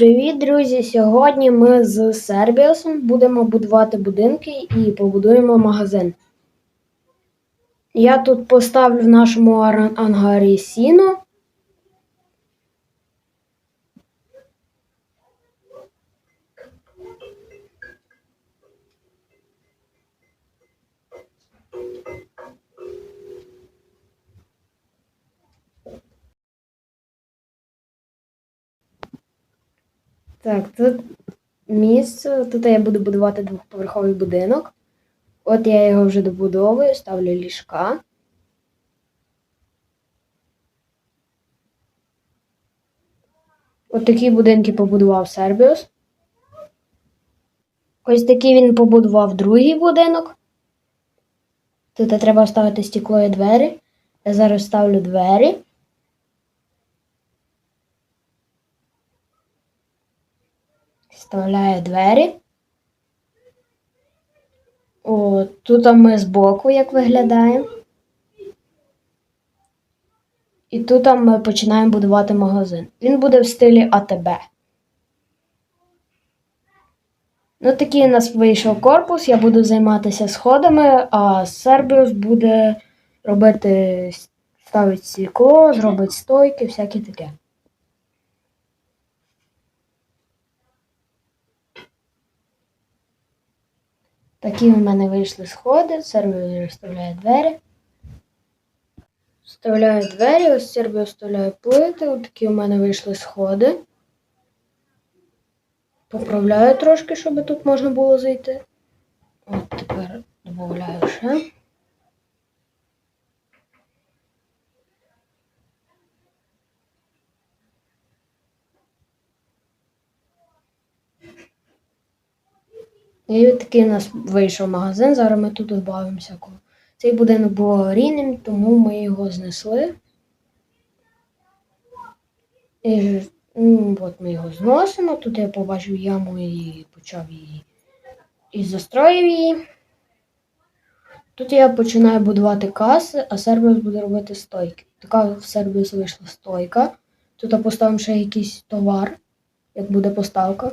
Привіт, друзі! Сьогодні ми з Сербіусом будемо будувати будинки і побудуємо магазин. Я тут поставлю в нашому ангарі сіно. Так, тут місце. Тут я буду будувати двохповерховий будинок. От я його вже добудовую, ставлю ліжка. От такі будинки побудував Сербіус. Ось такий він побудував другий будинок. Тут треба вставити стекло і двері. Я зараз ставлю двері. Вставляю двері. О, тут ми збоку як виглядаємо. І тут ми починаємо будувати магазин. Він буде в стилі АТБ. Ну, такий у нас вийшов корпус. Я буду займатися сходами, а Сербіус буде робити, ставить стекло, зробить стойки, всяке таке. Такі у мене вийшли сходи, Сербіус розставляє двері. Вставляю двері, ось Сербіус вставляю плити, такі у мене вийшли сходи. Поправляю трошки, щоб тут можна було зайти. От тепер додаю ще. І такий у нас вийшов магазин. Зараз ми тут додаємо. Цей будинок був аварійним, тому ми його знесли. І ну, от ми його зносимо. Тут я побачив яму і почав її і застроїв її. Тут я починаю будувати каси, а Сервіус буде робити стойки. Така в Сервіус вийшла стойка. Тут поставимо ще якийсь товар, як буде поставка.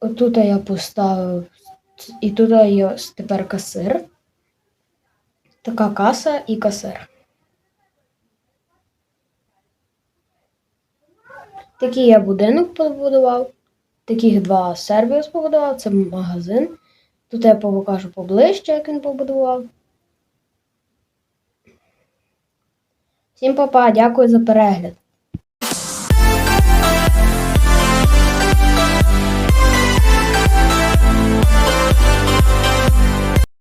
Отут я поставив, і тут є тепер касир. Така каса і касир. Такий я будинок побудував. Таких два сервіус побудував, це магазин. Тут я покажу поближче, як він побудував. Всім па-па, дякую за перегляд.